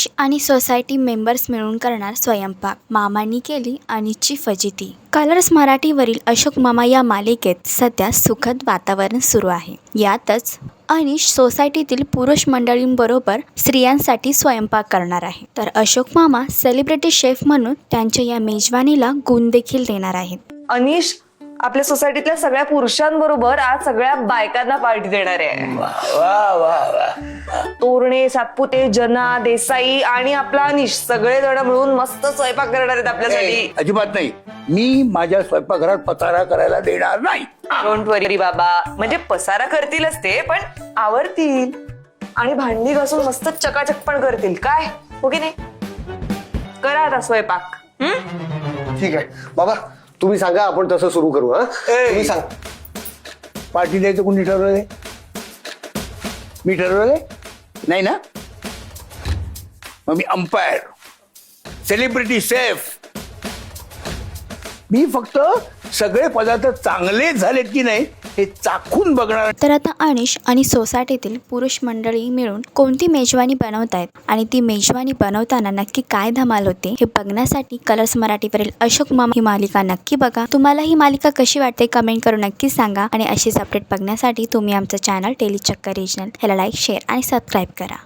अनिश आणि society members मिळून करणार स्वयंपाक. मामांनी केली अनिशची फजिती कलर्स मराठीवरील अशोक मामा या मालिकेत सध्या सुखद वातावरण सुरू आहे. यातच अनिश सोसायटीतील पुरुष मंडळींबरोबर स्त्रियांसाठी स्वयंपाक करणार आहे. तर अशोक मामा सेलिब्रिटी शेफ म्हणून त्यांच्या या मेजवानीला गुण देखील देणार आहेत. अनिश आपल्या सोसायटीतल्या सगळ्या पुरुषांबरोबर आज सगळ्या बायकांना पार्टी देणार आहे. वा वा वा. सातपुते जना देसाई आणि आपला अनिश सगळे जण मिळून मस्त स्वयंपाक करणार आहेत आपल्यासाठी. अजिबात नाही. मी माझ्या स्वयंपाकघरात पसारा करायला देणार नाही. डोंट वरी बाबा. म्हणजे पसारा करतीलच ते पण आवरतील आणि भांडी घासून मस्त चकाचक पण करतील. काय? हो की नाही? करा आता स्वयंपाक. हम्म? ठीक आहे. बाबा तुम्ही सांगा आपण तसं सुरू करू हा? तुम्ही सांग. पार्टी द्यायचं कोणी ठरवलंय? मी ठरवलंय? नाही नाही ना? मग मी अंपायर सेलिब्रिटी सेफ मी फक्त सगळे पदार्थ चांगले झालेत की नाही हे चाखून बघणार तर आता अनिश आणि सोसायटीतील पुरुष मंडळी मिळून कोणती मेजवानी बनवत आहेत आणि ती मेजवानी बनवताना नक्की काय धमाल होते? हे बघण्यासाठी कलर्स मराठीवरील अशोक मामा ही मालिका नक्की बघा. तुम्हाला ही मालिका कशी वाटते कमेंट करून नक्की सांगा. आणि अशीच अपडेट बघण्यासाठी तुम्ही आमचं चॅनल टेली चक्कर रिजनल ह्याला लाईक शेअर आणि सबस्क्राईब करा.